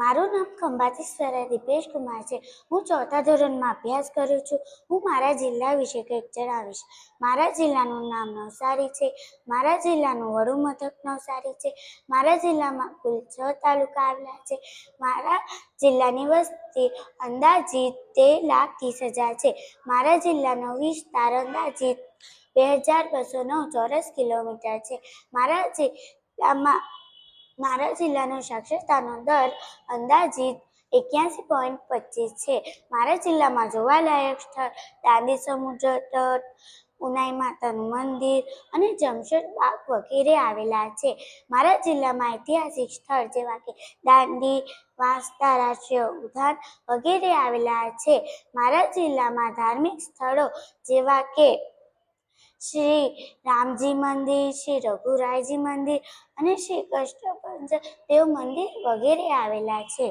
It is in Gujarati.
મારું નામ ખંભાતીશ્વરા દીપેશ કુમાર છે. હું ચોથા ધોરણમાં અભ્યાસ કરું છું. હું મારા જિલ્લા વિશે કંઈક જણાવીશ. મારા જિલ્લાનું નામ નવસારી છે. મારા જિલ્લાનું વડુ મથક નવસારી છે. મારા જિલ્લામાં કુલ છ તાલુકા આવેલા છે. મારા જિલ્લાની વસ્તી અંદાજિત તેર લાખ ત્રીસ હજાર છે. મારા જિલ્લાનો વિસ્તાર અંદાજિત બે હજાર બસો નવ ચોરસ કિલોમીટર છે. મારા જિલ્લામાં મારા જિલ્લાનો સાક્ષરતાનો દર અંદાજિત એક્યાસી પોઈન્ટ પચીસ છે. મારા જિલ્લામાં જોવાલાયક સ્થળ દાંડી સમુદ્ર તટ, ઉનાઈ માતાનું મંદિર અને જમશેદ બાગ વગેરે આવેલા છે. મારા જિલ્લામાં ઐતિહાસિક સ્થળ જેવા કે દાંડી, વાંસદા રાષ્ટ્રીય ઉદ્યાન વગેરે આવેલા છે. મારા જિલ્લામાં ધાર્મિક સ્થળો જેવા કે શ્રી રામજી મંદિર શ્રી રઘુરાયજી મંદિર અને શ્રી કૃષ્ણ દેવ મંદિર વગેરે આવેલા છે.